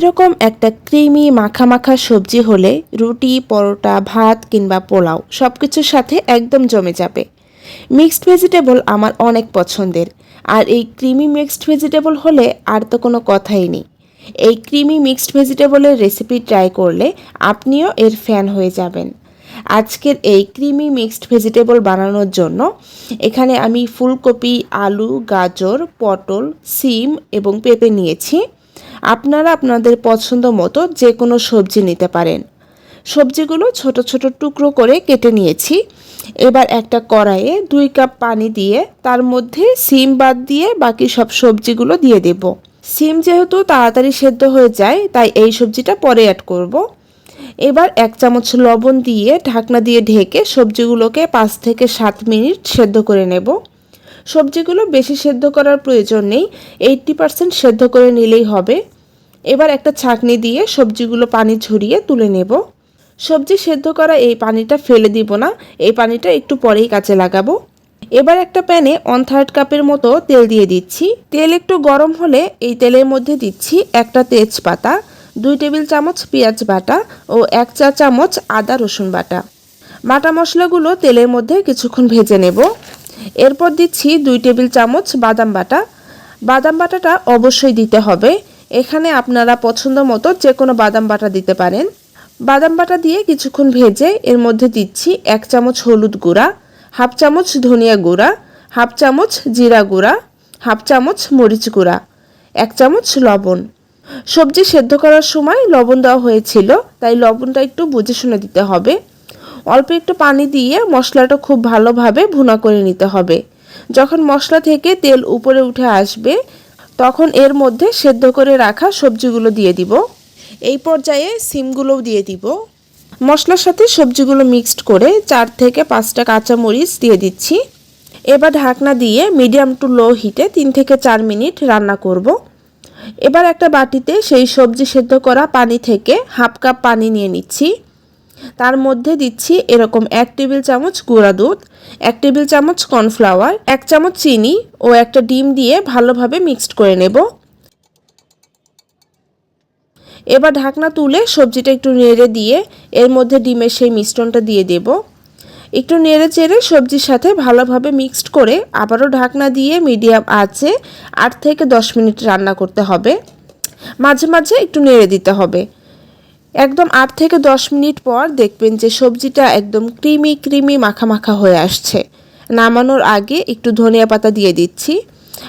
এরকম একটা ক্রিমি মাখা মাখা সবজি হলে রুটি, পরোটা, ভাত কিংবা পোলাও সব কিছুর সাথে একদম জমে যাবে। মিক্সড ভেজিটেবল আমার অনেক পছন্দের। আর এই ক্রিমি মিক্সড ভেজিটেবল হলে আর তো কোনো কথাই নেই। এই ক্রিমি মিক্সড ভেজিটেবলের রেসিপি ট্রাই করলে আপনিও এর ফ্যান হয়ে যাবেন। আজকের এই ক্রিমি মিক্সড ভেজিটেবল বানানোর জন্য এখানে আমি ফুলকপি, আলু, গাজর, পটল, সিম এবং পেঁপে নিয়েছি। আপনারা আপনাদের পছন্দ মতো যে কোনো সবজি নিতে পারেন। সবজিগুলো ছোট ছোট টুকরো করে কেটে নিয়েছি। এবার একটা কড়াইয়ে দুই কাপ পানি দিয়ে তার মধ্যে সিম বাদ দিয়ে বাকি সব সবজিগুলো দিয়ে দেব। সিম যেহেতু তাড়াতাড়ি সেদ্ধ হয়ে যায়, তাই এই সবজিটা পরে অ্যাড করব। এবার এক চামচ লবণ দিয়ে ঢাকনা দিয়ে ঢেকে সবজিগুলোকে পাঁচ থেকে সাত মিনিট সেদ্ধ করে নেব। সবজিগুলো বেশি সেদ্ধ করার প্রয়োজন নেই এইটটি পারসেন্ট সেদ্ধ করে নিলেই হবে। এবার একটা ছাঁকনি দিয়ে সবজিগুলো পানি ঝরিয়ে তুলে নেব। সবজি সেদ্ধ করা এই পানিটা ফেলে দিব না, এই পানিটা একটু পরেই কাজে লাগাবো। এবার একটা প্যানে ওয়ান থার্ড কাপের মতো তেল দিয়ে দিচ্ছি। তেল একটু গরম হলে এই তেলের মধ্যে দিচ্ছি একটা তেজপাতা, দুই টেবিল চামচ পেঁয়াজ বাটা ও এক চা চামচ আদা রসুন বাটা। বাটা মশলাগুলো তেলের মধ্যে কিছুক্ষণ ভেজে নেব। এরপর দিচ্ছি দুই টেবিল চামচ বাদাম বাটা। বাদাম বাটাটা অবশ্যই দিতে হবে। এখানে আপনারা পছন্দ মতো যে কোনো বাদাম বাটা দিতে পারেন। বাদাম বাটা দিয়ে কিছুক্ষণ ভেজে এর মধ্যে দিচ্ছি এক চামচ হলুদ গুঁড়া, হাফ চামচ ধনিয়া গুঁড়া, হাফ চামচ জিরা গুঁড়া, হাফ চামচ মরিচ গুঁড়া, এক চামচ লবণ। সবজি সেদ্ধ করার সময় লবণ দেওয়া হয়েছিল, তাই লবণটা একটু বুঝে শুনে দিতে হবে। অল্প একটু পানি দিয়ে মশলাটা খুব ভালোভাবে ভুনা করে নিতে হবে। যখন মশলা থেকে তেল উপরে উঠে আসবে, তখন এর মধ্যে সেদ্ধ করে রাখা সবজিগুলো দিয়ে দিব। এই পর্যায়ে সিমগুলোও দিয়ে দিব। মশলার সাথে সবজিগুলো মিক্সড করে চার থেকে পাঁচটা কাঁচামরিচ দিয়ে দিচ্ছি। এবার ঢাকনা দিয়ে মিডিয়াম টু লো হিটে তিন থেকে চার মিনিট রান্না করব। এবার একটা বাটিতে সেই সবজি সেদ্ধ করা পানি থেকে হাফ কাপ পানি নিয়ে নিচ্ছি। তার মধ্যে দিচ্ছি এরকম এক টেবিল চামচ গুঁড়া দুধ, এক টেবিল চামচ কর্নফ্লাওয়ার, এক চামচ চিনি ও একটা ডিম দিয়ে ভালোভাবে মিক্সড করে নেব। এবার ঢাকনা তুলে সবজিটা একটু নেড়ে দিয়ে এর মধ্যে ডিমের সেই মিশ্রণটা দিয়ে দেব। একটু নেড়ে চেড়ে সবজির সাথে ভালোভাবে মিক্সড করে আবারও ঢাকনা দিয়ে মিডিয়াম আঁচে আট থেকে দশ মিনিট রান্না করতে হবে। মাঝে মাঝে একটু নেড়ে দিতে হবে। একদম আট থেকে দশ মিনিট পর দেখবেন যে সবজিটা একদম ক্রিমি ক্রিমি, মাখা মাখা হয়ে আসছে। নামানোর আগে একটু ধনিয়া পাতা দিয়ে দিচ্ছি।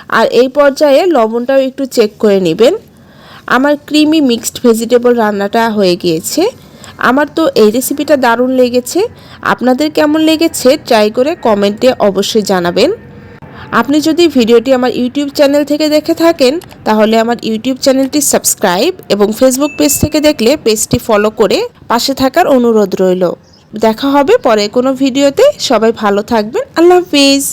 আর এই পর্যায়ে লবণটাও একটু চেক করে নেবেন। আমার ক্রিমি মিক্সড ভেজিটেবল রান্নাটা হয়ে গিয়েছে। আমার তো এই রেসিপিটা দারুণ লেগেছে। আপনাদের কেমন লেগেছে ট্রাই করে কমেন্টে অবশ্যই জানাবেন। আপনি যদি ভিডিওটি আমার ইউটিউব চ্যানেল থেকে দেখে থাকেন, তাহলে আমার ইউটিউব চ্যানেলটি সাবস্ক্রাইব এবং ফেসবুক পেজ থেকে দেখলে পেজটি ফলো করে পাশে থাকার অনুরোধ রইল। দেখা হবে পরে কোনো ভিডিওতে। সবাই ভালো থাকবেন। আল্লাহ হাফিজ।